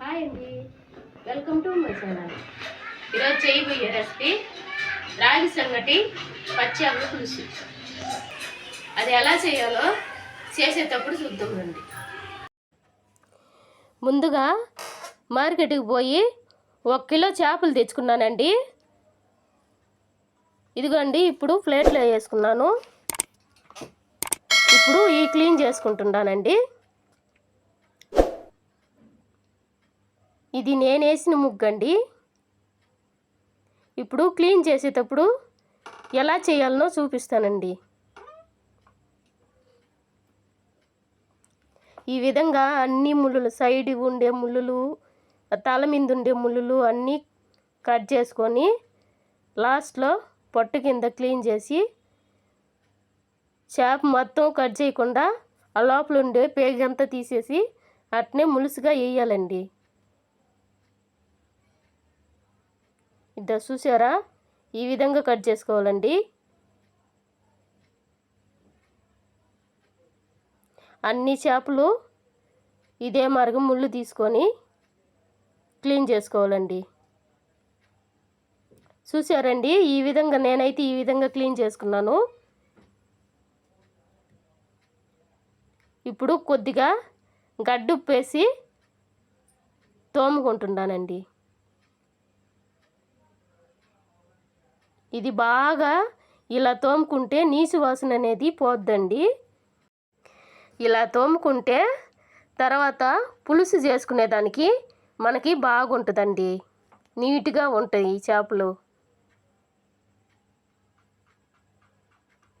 Hi అండి. Welcome to my channel ఈరోజు చేయబోయే రెసిపీ రాగి సంగటి పచ్చి అమ్మ పులుసు. అది ఎలా చేయాలో చేసేటప్పుడు చూద్దాం రండి. ముందుగా మార్కెట్కి పోయి ఒక కిలో చేపలు తెచ్చుకున్నానండి. ఇదిగోండి ఇప్పుడు ప్లేట్లో వేసుకున్నాను. ఇప్పుడు ఈ క్లీన్ చేసుకుంటున్నానండి. ఇది నేనేసిన ముగ్గండి. ఇప్పుడు క్లీన్ చేసేటప్పుడు ఎలా చేయాలనో చూపిస్తానండి. ఈ విధంగా అన్ని ముళ్ళులు సైడ్ ఉండే ముళ్ళులు తల మీద ఉండే ముళ్ళులు అన్నీ కట్ చేసుకొని లాస్ట్లో పొట్టు కింద క్లీన్ చేసి చేప మొత్తం కట్ చేయకుండా ఆ లోపల ఉండే పేగంతా తీసేసి అట్నే ములుసుగా వేయాలండి. ఇద్దా చూసారా? ఈ విధంగా కట్ చేసుకోవాలండి. అన్ని చేపలు ఇదే మార్గం ముళ్ళు తీసుకొని క్లీన్ చేసుకోవాలండి. చూసారండి? ఈ విధంగా నేనైతే ఈ విధంగా క్లీన్ చేసుకున్నాను. ఇప్పుడు కొద్దిగా గడ్డుప్పేసి తోముకుంటున్నానండి. ఇది బాగా ఇలా తోముకుంటే నీసు వాసన అనేది పోద్దండి. ఇలా తోముకుంటే తర్వాత పులుసు చేసుకునేదానికి మనకి బాగుంటుందండి. నీట్గా ఉంటాయి ఈ చేపలు.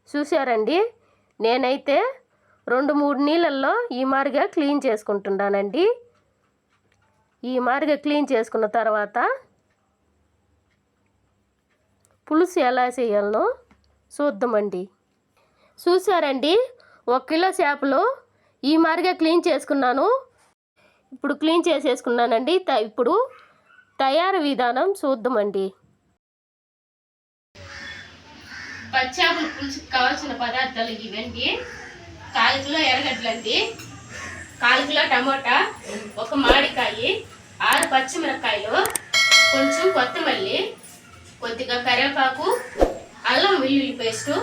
చూసారండి నేనైతే రెండు మూడు నీళ్ళల్లో ఈ మారిగా క్లీన్ చేసుకుంటున్నానండి. ఈ మారిగా క్లీన్ చేసుకున్న తర్వాత పులుసు ఎలా చేయాలనో చూద్దామండి. చూసారండి ఒక కిలో చేపలు ఈ మారిగా క్లీన్ చేసుకున్నాను. ఇప్పుడు క్లీన్ చేసేసుకున్నానండి. త- ఇప్పుడు తయారు విధానం చూద్దామండి. పచ్చాపుల పులుసుకు కావాల్సిన పదార్థాలు ఇవండి కాలు కిలో ఎర్రగడ్డలండి. కాలు కిలో టమోటా ఒక మామిడికాయ ఆరు పచ్చిమిరపకాయలు కొంచెం కొత్తమల్లి కొద్దిగా కరివేపాకు అల్లం వెల్లుల్లి పేస్టు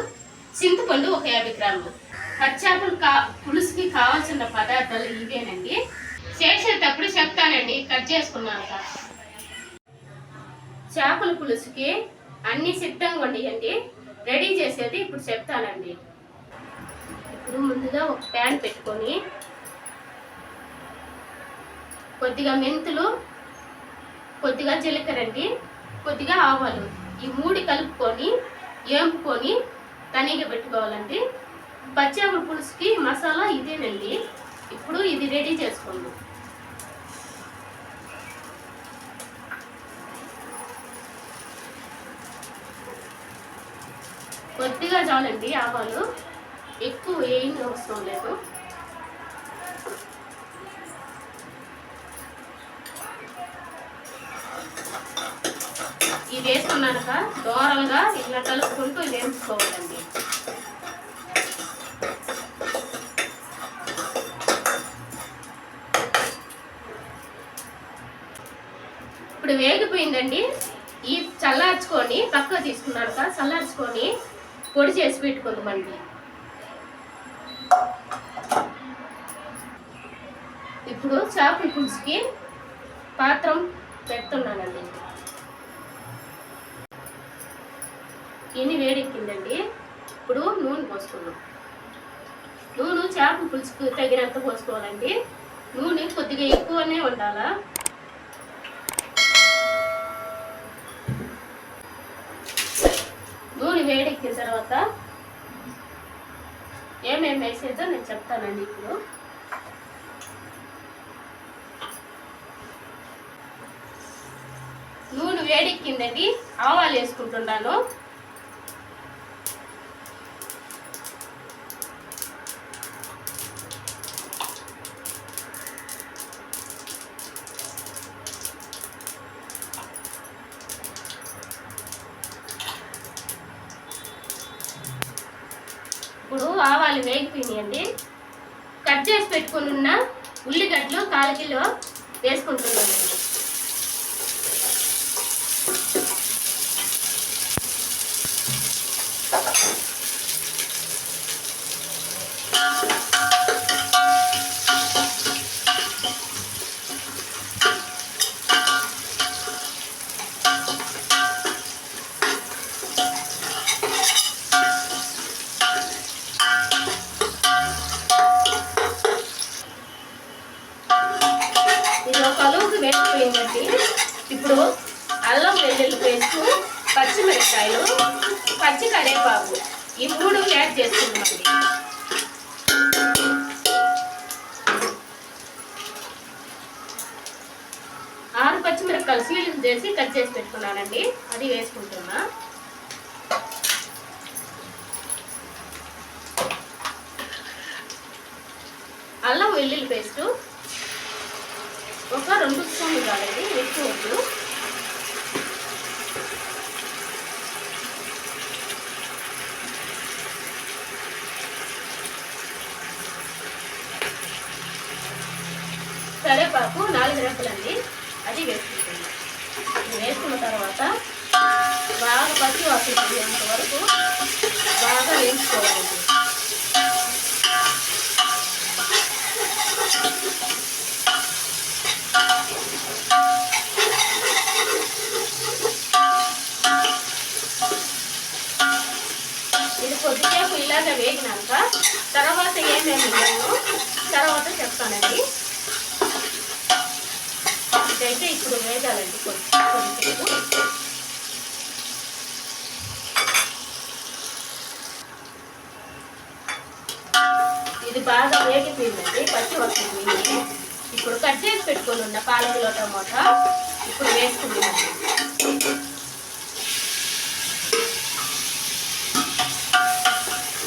చింతపండు ఒక యాభై గ్రాములు. పచ్చాపులు కా పులుసుకి కావాల్సిన పదార్థాలు ఇవేనండి. చేసేటప్పుడు చెప్తానండి కట్ చేసుకున్నాక. చేపల పులుసుకి అన్ని సిద్ధంగా ఉండేయండి. రెడీ చేసేది ఇప్పుడు చెప్తానండి. ఇప్పుడు ముందుగా ఒక ప్యాన్ పెట్టుకొని కొద్దిగా మెంతులు కొద్దిగా జీలకర్ర అండి. కొద్దిగా ఆవాలు. ఈ మూడు కలుపుకొని ఏంపుకొని తనిగా పెట్టుకోవాలండి పచ్చాపుల పులుసుకి మసాలా ఇదేనండి. ఇప్పుడు ఇది రెడీ చేసుకోండి. కొద్దిగా చాలండి ఆవాలు. ఎక్కువ ఏం అవసరం లేదు ఇది వేసుకున్నాక దోరలుగా ఇలా కలుపుకుంటూ వేసుకోవాలండి. ఇప్పుడు వేగిపోయిందండి. ఈ చల్లార్చుకొని పక్క తీసుకున్నాక చల్లార్చుకొని పొడి చేసి పెట్టుకుందామండి. ఇప్పుడు చేపల పులుసుకి పాత్రం పెడుతున్నానండి. ఇన్ని వేడెక్కిందండి. ఇప్పుడు నూనె పోసుకున్నాం నూనె చేప పులుసుకు తగినంత పోసుకోవాలండి. నూనె కొద్దిగా ఎక్కువనే ఉండాలా? నూనె వేడెక్కిన తర్వాత ఏమేమి వేసేదో నేను చెప్తానండి ఇప్పుడు. నూనె వేడెక్కిందండి. ఆవాలు వేసుకుంటున్నాను. ఇప్పుడు ఆవాలు వేగిపోయినాయండి కట్ చేసి పెట్టుకుని ఉన్న ఉల్లిగడ్డలు కాలు కిలో వేసుకుంటున్నాను. సీలింగ్ చేసి కట్ చేసి పెట్టుకున్నానండి. అది వేసుకుంటున్నా. అల్లం వెల్లుల్లి పేస్టు. ఒక రెండు స్పూన్లు కాలేదు ఎక్కువ వద్దు. కరేపాకు నాలుగు రెప్పలండి అది వేసుకుంటాం వేసుకున్న తర్వాత బాగా పచ్చి వాసన పోయేంత వరకు బాగా వేసుకోవాలి ఇది కొద్దిసేపు ఇలాగ వేగినాక తర్వాత ఏమేమి తర్వాత చెప్తానండి. ఇదైతే ఇప్పుడు వేగాలండి. కొంచెం ఇది బాగా వేగిపోయిందండి పచ్చి వస్తుంది ఇప్పుడు కట్ చేసి పెట్టుకొని ఉన్న పాలకలో టమోటా ఇప్పుడు వేసుకుంటున్నాను.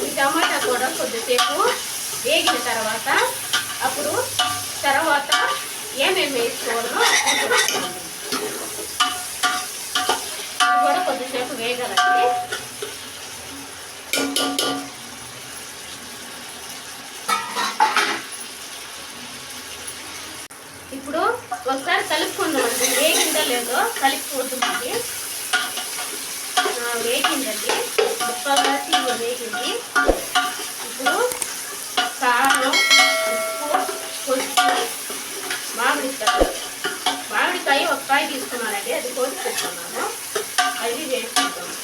ఈ టమాటా కూడా కొద్దిసేపు వేగిన తర్వాత అప్పుడు తర్వాత ఏమేమి వేసుకోవాలో కూడా కొద్దిసేపు వేగాలండి. ఇప్పుడు ఒకసారి కలుపుకుందామండి. వేగిందో లేదో కలిపిపోతుందండి వేగిందండి. గొప్పగా తీగ వేగింది. ఇప్పుడు కారం ఉప్పు పసుపు మామిడికాయ మామిడికాయ ఒక కాయ తీసుకున్నానండి అది కోసి పెట్టుకున్నాను. అది వేసుకుంటాను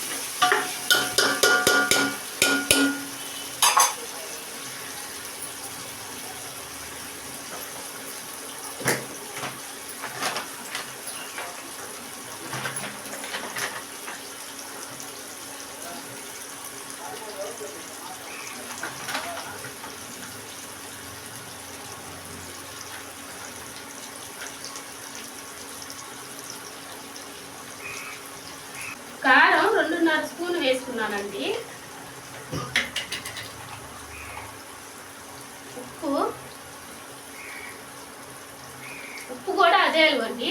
కారం రెండున్నర చేసుకున్నానండి వేసుకున్నానండి ఉప్పు ఉప్పు కూడా అదే అలవండి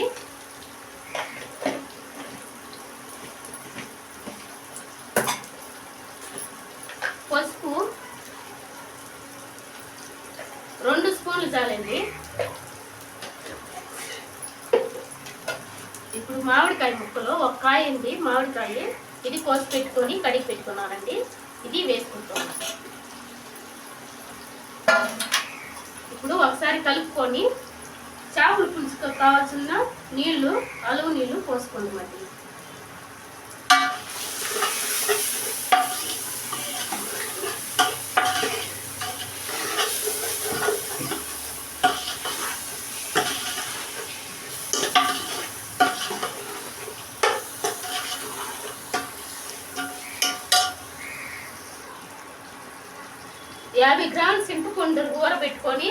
పసుపు రెండు స్పూన్లు చాలండి ఇప్పుడు మామిడికాయ ముక్కలు ఒక కాయ ఉంది మామిడికాయ ఇది కోసి పెట్టుకొని కడిగి పెట్టుకున్నానండి ఇది వేసుకుంటున్నాను ఇప్పుడు ఒకసారి కలుపుకొని చేపల పులుసుకు కావాల్సిన నీళ్ళు అలువు నీళ్ళు పోసుకోండి మరి. యాభై గ్రాములు చింతపండు కూర పెట్టుకొని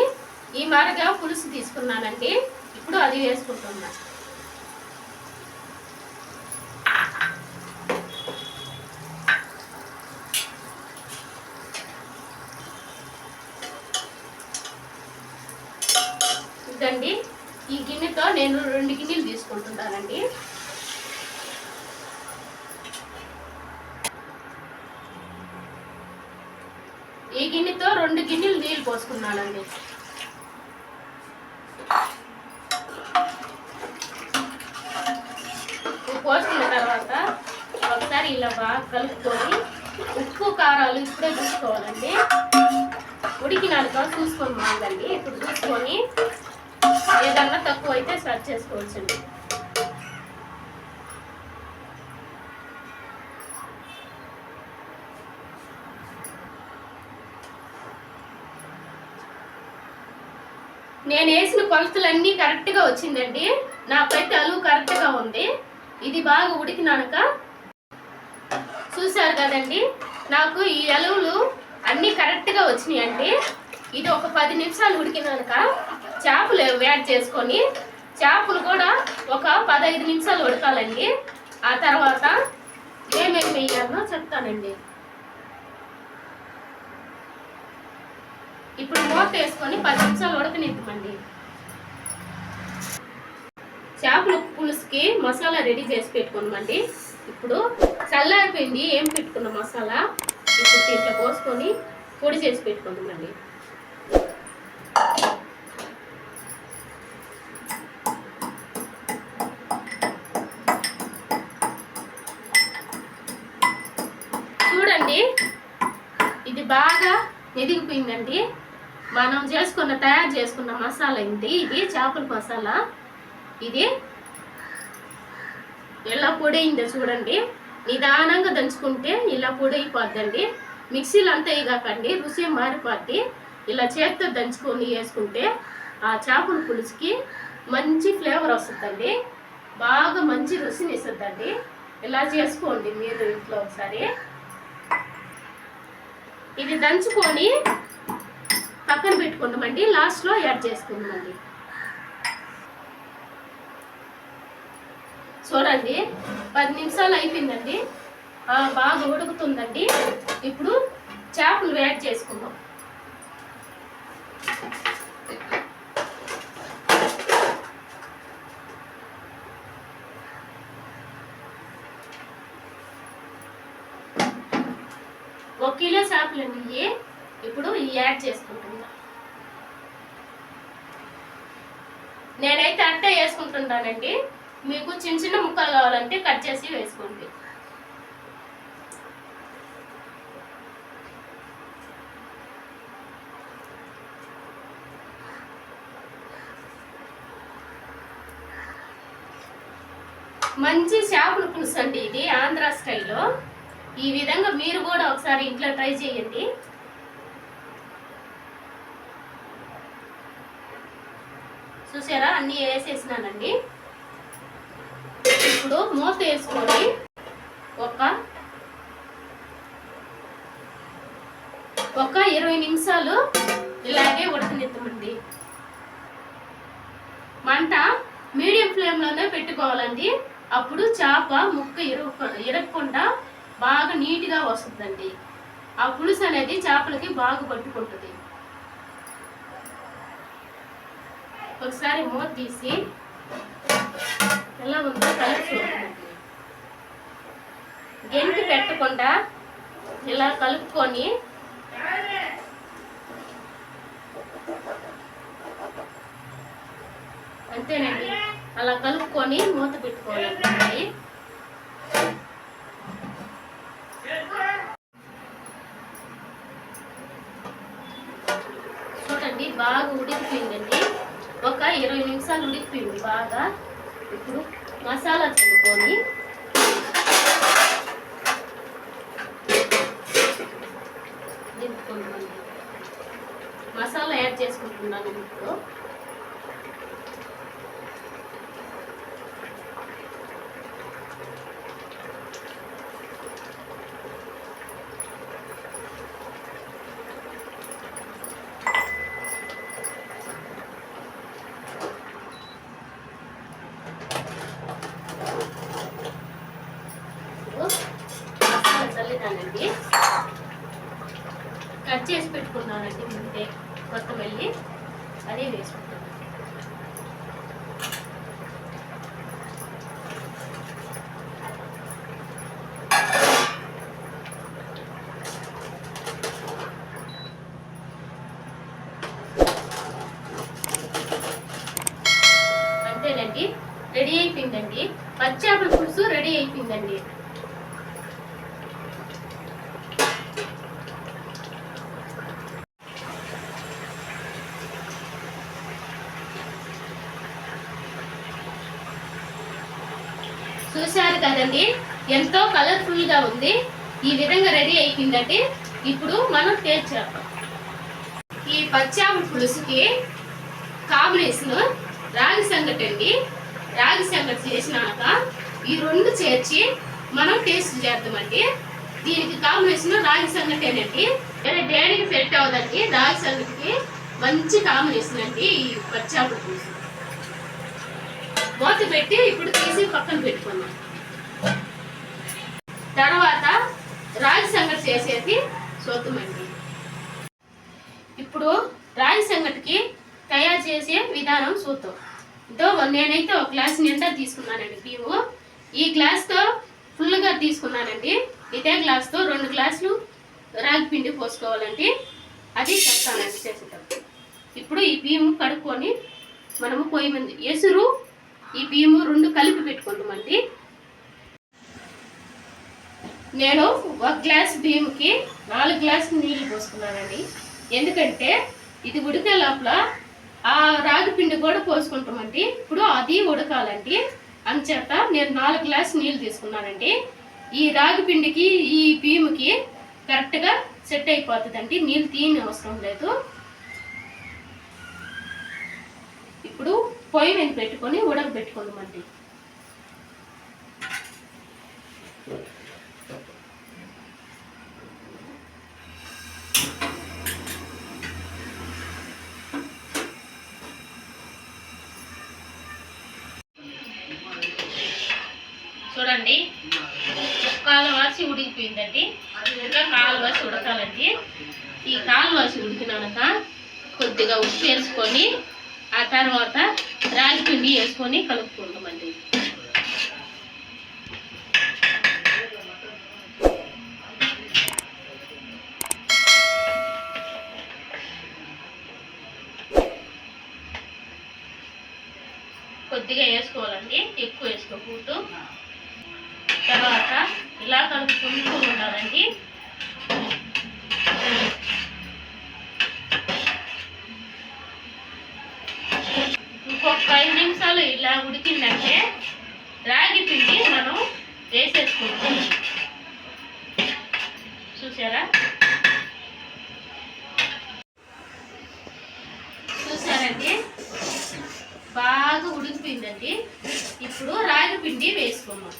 ఈ మాదిరిగా పులుసు తీసుకున్నానండి ఇప్పుడు అది వేసుకుంటున్నా. ఇదండి. ఈ గిన్నెతో నేను రెండు గిన్నెలు తీసుకుంటున్నానండి. ఈ గిన్నెతో రెండు గిన్నెలు నీళ్ళు పోసుకున్నానండి బాగా కలుపుకొని ఉప్పు కారాలు ఇప్పుడే చూసుకోవాలండి. ఉడికినాక చూసుకొని మాదండి ఇప్పుడు చూసుకొని ఏదన్నా తక్కువ అయితే సర్చ్ చేసుకోవచ్చండి. నేను వేసిన కొలతలన్నీ కరెక్ట్గా వచ్చిందండి. నాకైతే అలువు కరెక్ట్గా ఉంది. ఇది బాగా ఉడికినాక చూసారు కదండి? నాకు ఈ అలువులు అన్నీ కరెక్ట్గా వచ్చినాయండి ఇది ఒక పది నిమిషాలు ఉడికినాక చేపలు యాడ్ చేసుకొని చేపలు కూడా ఒక పదహైదు నిమిషాలు ఉడకాలండి. ఆ తర్వాత ఏమేమి వేయాలో చెప్తానండి. ఇప్పుడు మూత వేసుకొని పది నిమిషాలు ఉడకనిద్దామండి. చేపల పులుసుకి మసాలా రెడీ చేసి పెట్టుకున్నామండి ఇప్పుడు చల్లారిపోయింది ఏం పెట్టుకున్న మసాలా? ఇప్పుడు దీంట్లో పోసుకొని పొడి చేసి పెట్టుకుందామండి చూడండి ఇది బాగా ఎదిగిపోయిందండి మనం చేసుకున్న తయారు చేసుకున్న మసాలా ఇది ఇది చేపల మసాలా. ఇది ఎలా పొడి అయిందో చూడండి. నిదానంగా దంచుకుంటే ఇలా పొడి మిక్సీలు అంతా ఇగాకండి రుచి మారిపోద్ది. ఇలా చేతితో దంచుకొని వేసుకుంటే ఆ చేపల పులుసుకి మంచి ఫ్లేవర్ వస్తుందండి. బాగా మంచి రుచిని ఇస్తుందండి ఇలా చేసుకోండి మీరు ఇంట్లో ఒకసారి. ఇది దంచుకొని పక్కన పెట్టుకుంటామండి లాస్ట్లో యాడ్ చేసుకుందామండి. చూడండి పది నిమిషాలు అయిపోయిందండి. బాగా ఉడుకుతుందండి. ఇప్పుడు చేపలు యాడ్ చేసుకుందాం. ఒక కిలో చేపలు ఇవి. ఇప్పుడు యాడ్ చేసుకుంటున్నా. నేనైతే అట్టే వేసుకుంటున్నానండి. మీకు చిన్న చిన్న ముక్కలు కావాలంటే కట్ చేసి వేసుకోండి. మంచి చేపల పులుసు అండి ఇది ఆంధ్ర స్టైల్లో. ఈ విధంగా మీరు కూడా ఒకసారి ఇంట్లో ట్రై చేయండి. చూసారా? అన్నీ వేసేసినానండి. ఇప్పుడు మూత వేసుకొని ఒక ఒక ఇరవై నిమిషాలు ఇలాగే ఉడకనిద్దామండి మంట మీడియం ఫ్లేమ్లోనే పెట్టుకోవాలండి. అప్పుడు చేప ముక్క ఇరుక ఇరగకుండా బాగా నీట్గా వస్తుందండి. ఆ పులుసు అనేది చేపలకి బాగా పట్టుకుంటుంది. ఒకసారి మూత తీసి ఎలా ఉందో కలుపు గెంటి పెట్టకుండా ఇలా కలుపుకొని అంతేనండి. అలా కలుపుకొని మూత పెట్టుకోవాలి. చూడండి బాగా ఉడికిపోయిందండి. ఒక ఇరవై నిమిషాలు ఉడికిపోయింది బాగా. ఇప్పుడు మసాలా చల్లుకొని దింపుకుంటున్నాను. మసాలా యాడ్ చేసుకుంటున్నాను ఇప్పుడు మసాలా చల్లినానండి కట్ చేసి పెట్టుకున్నానండి ముందే కొత్తమల్లి అది వేసుకుంటాం అంతేనండి రెడీ అయిపోయిందండి పచ్చాపల పులుసు రెడీ అయిపోయిందండి చూశారు కదండి? ఎంతో కలర్ఫుల్గా ఉంది. ఈ విధంగా రెడీ అయిపోయిందండి ఇప్పుడు మనం టేస్ట్ చేద్దాం. ఈ పచ్చాపల పులుసుకి కాంబినేషన్ రాగి సంగటి అండి. రాగి సంగటి చేసినాక ఈ రెండు చేర్చి మనం టేస్ట్ చేద్దామండి. దీనికి కాంబినేషన్ రాగి సంగటేనండి. వేరే సెట్ అవ్వదండి? రాగి సంగటికి మంచి కాంబినేషన్ అండి ఈ పచ్చాపల పులుసు. మూత పెట్టి ఇప్పుడు తీసి పక్కన పెట్టుకున్నాం తర్వాత రాగి సంగటి చేసేది చూద్దామండి ఇప్పుడు రాగి సంగటికి తయారు చేసే విధానం చూద్దాం. ఇదో నేనైతే ఒక గ్లాస్ నిండా తీసుకున్నానండి బియ్యము. ఈ గ్లాస్తో ఫుల్గా తీసుకున్నానండి. ఇదే గ్లాస్తో రెండు గ్లాసులు రాగి పిండి పోసుకోవాలండి. అది చెప్తానండి చేసేటప్పుడు ఇప్పుడు ఈ బియ్యము కడుక్కొని మనము పొయ్యి మీద ఎసురు ఈ బియ్యము రెండు కలిపి పెట్టుకుంటామండి. నేను ఒక గ్లాస్ బియ్యంకి నాలుగు గ్లాసులు నీళ్ళు పోసుకున్నానండి. ఎందుకంటే ఇది ఉడికే లోపల ఆ రాగి పిండి కూడా పోసుకుంటామండి. ఇప్పుడు అది ఉడకాలండి. అంచేత నేను నాలుగు గ్లాస్ నీళ్ళు తీసుకున్నానండి. ఈ రాగి పిండికి ఈ బియ్యంకి కరెక్ట్గా సెట్ అయిపోతుందండి. నీళ్ళు తీయని అవసరం లేదు. ఇప్పుడు పొయ్యి మీద పెట్టుకొని ఉడకబెట్టుకుందామండి చూడండి కాలువాసి ఉడికిపోయిందండి ఇంకా కాలువాసి ఉడకాలండి ఈ కాలువాసి ఉడికినాక కొద్దిగా ఉప్పు వేసుకొని ఆ తర్వాత రాగి పిండి వేసుకొని కలుపుకుంటామండి. కొద్దిగా వేసుకోవాలండి ఎక్కువ వేసుకోకూడదు. చూసారండి బాగా ఉడికిపోయిందండి. ఇప్పుడు రాగి పిండి వేసుకున్నాం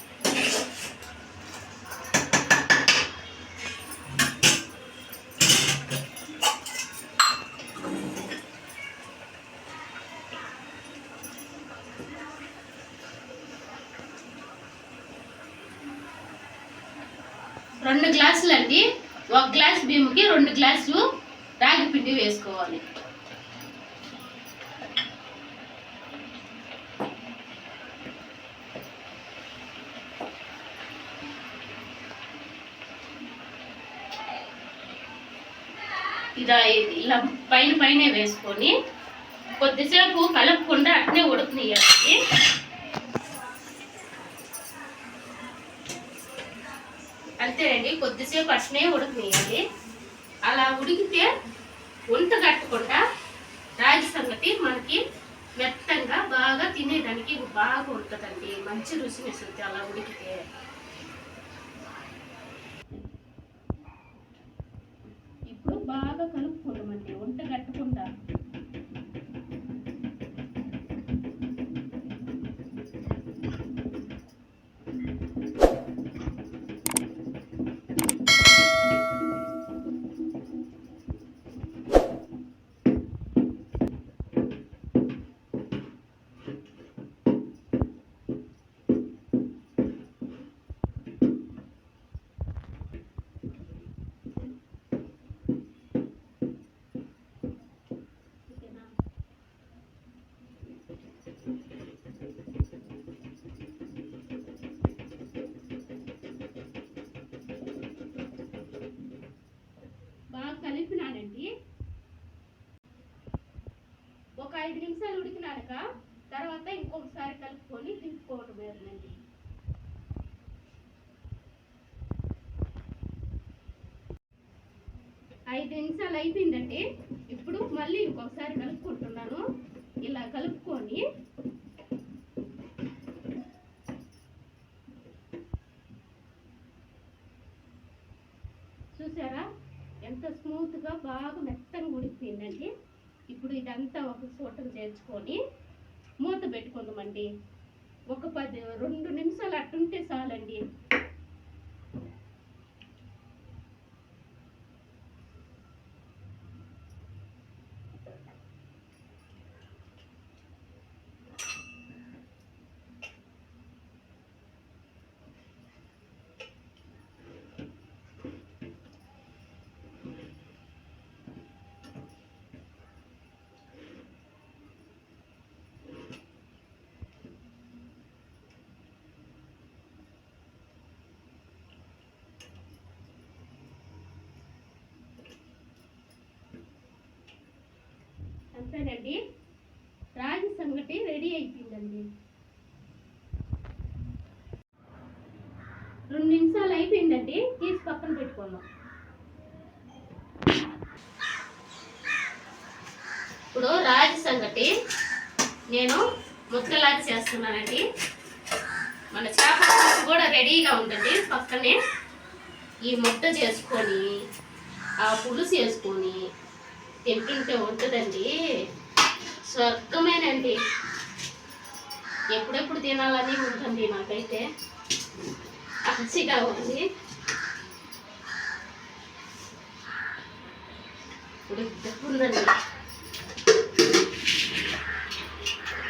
రెండు గ్లాసులు అండి ఒక గ్లాస్ బియ్యంకి రెండు గ్లాసులు రాగి పిండి వేసుకోవాలి ఇలా ఇలా పైన పైనే వేసుకొని కొద్దిసేపు కలపకుండా అట్నే ఉడకనియాలి అంతేనండి కొద్దిసేపు అట్నే ఉడకనియాలి. అలా ఉడికితే వంట కట్టకుండా రాగి సంగతి మనకి మెత్తంగా బాగా తినేదానికి బాగా ఉంటుందండి. మంచి రుచిని వస్తుంది అలా ఉడికితే. ఇప్పుడు బాగా కలుపుకోవడం అండి వంట కట్టకుండా ఐదు నిమిషాలు ఉడికినాక తర్వాత ఇంకొకసారి కలుపుకొని దింపుకోవటం వేరునండి ఐదు నిమిషాలు అయిపోయిందండి. ఇప్పుడు మళ్ళీ ఇంకొకసారి కలుపుకుంటున్నాను. ఇలా కలుపుకొని చూసారా? ఎంత స్మూత్గా బాగా మెత్తగా ఉడికిపోయిందండి. ఇప్పుడు ఇదంతా ఒక చోటకు చేర్చుకొని మూత పెట్టుకుందామండి. ఒక పది రెండు నిమిషాలు అట్టుంటే చాలండి. అంతేనండి రాగి సంగటి రెడీ అయిపోయిందండి. రెండు నిమిషాలు అయిపోయిందండి. తీసి పక్కన పెట్టుకుందాం. ఇప్పుడు రాగి సంగటి నేను ముక్కలాగా చేస్తున్నానండి. మన చేప కూడా రెడీగా ఉందండి. పక్కనే ఈ ముట్ట చేసుకొని ఆ పులుసు వేసుకొని తింటుంటే ఉంటుందండి స్వర్గమేనండి. ఎప్పుడెప్పుడు తినాలని ఉంటుంది నాకైతే. ఆశగా ఉంది. ఇప్పుడు ఉందండి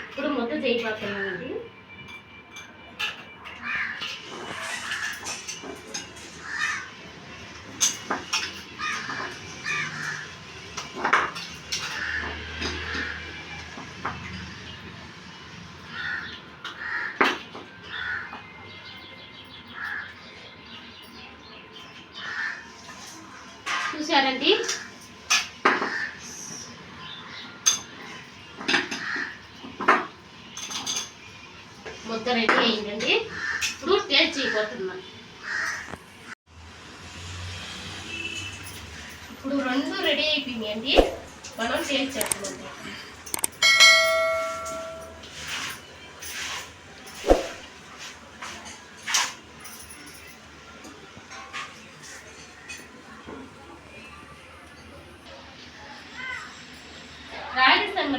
ఇప్పుడు ముద్ద చేయబోతున్నానండి చూసారండి ముద్ద రెడీ అయిందండి ఇప్పుడు టేస్ట్ చేయబోతున్నాం ఇప్పుడు రెండు రెడీ అయిపోయినాయండి మనం టేస్ట్ చేస్తామండి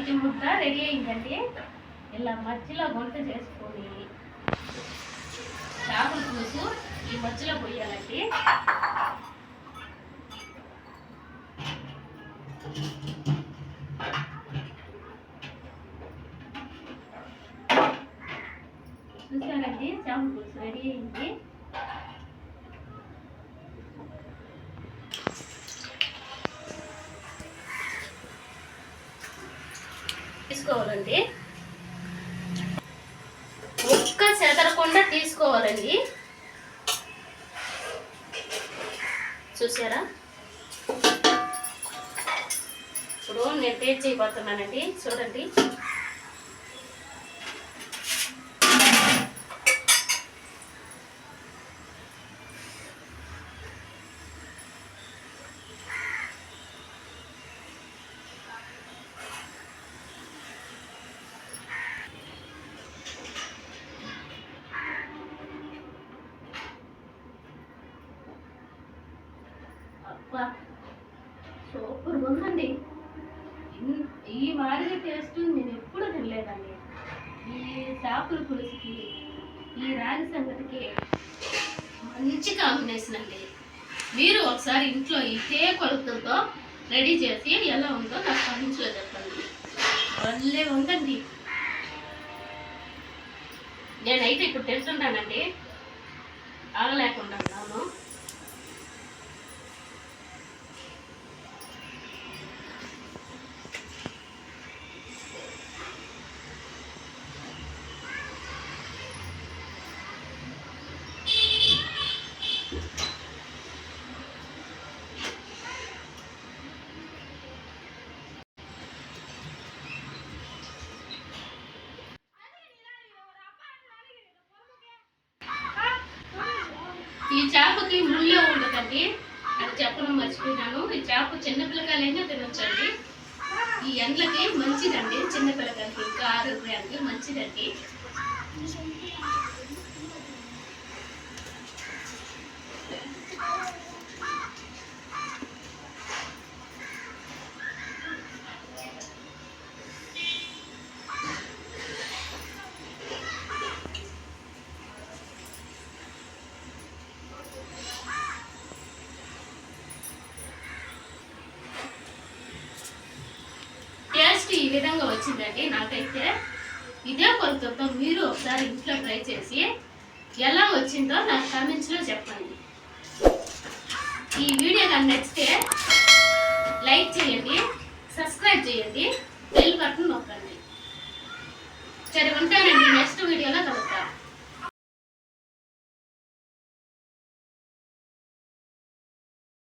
రాగి ముద్ద రెడీ అయిందండి. ఇలా మధ్యలో వంట చేసుకొని చేపల పులుసు ఈ మధ్యలో పోయాలండి. ఇప్పుడు నేను టేస్ట్ చేయబోతున్నానండి. చూడండి అబ్బా సూపర్ ఉందండి ఇన్- ఈ మాదిరి టేస్ట్ నేను ఎప్పుడు తినలేదండి ఈ చేపల పులుసుకి ఈ రాగి సంగతికి మంచి కాంబినేషన్ అండి మీరు ఒకసారి ఇంట్లో ఇదే కొలతలతో రెడీ చేసి ఎలా ఉందో నాకు కామెంట్స్లో చెప్పండి భలే ఉందండి నేనైతే ఇప్పుడు తెలుసుంటానండి. ఆగలేకుండా ఉన్నాను ఈ చేపకి ముళ్ళే ఉండదండి అది చెప్పడం మర్చిపోయినాను ఈ చేప చిన్న పిల్లకాయలైనా తినొచ్చండి ఈ ఎండ్లకి మంచిదండి చిన్న పిల్లకాయలకి ఇంకా ఆరోగ్యానికి మంచిదండి విధంగా వచ్చిందండి నాకైతే ఇదే కొలతతో మీరు ఒకసారి ఇంట్లో ట్రై చేసి ఎలా వచ్చిందో నాకు కామెంట్స్లో చెప్పండి. ఈ వీడియో కానీ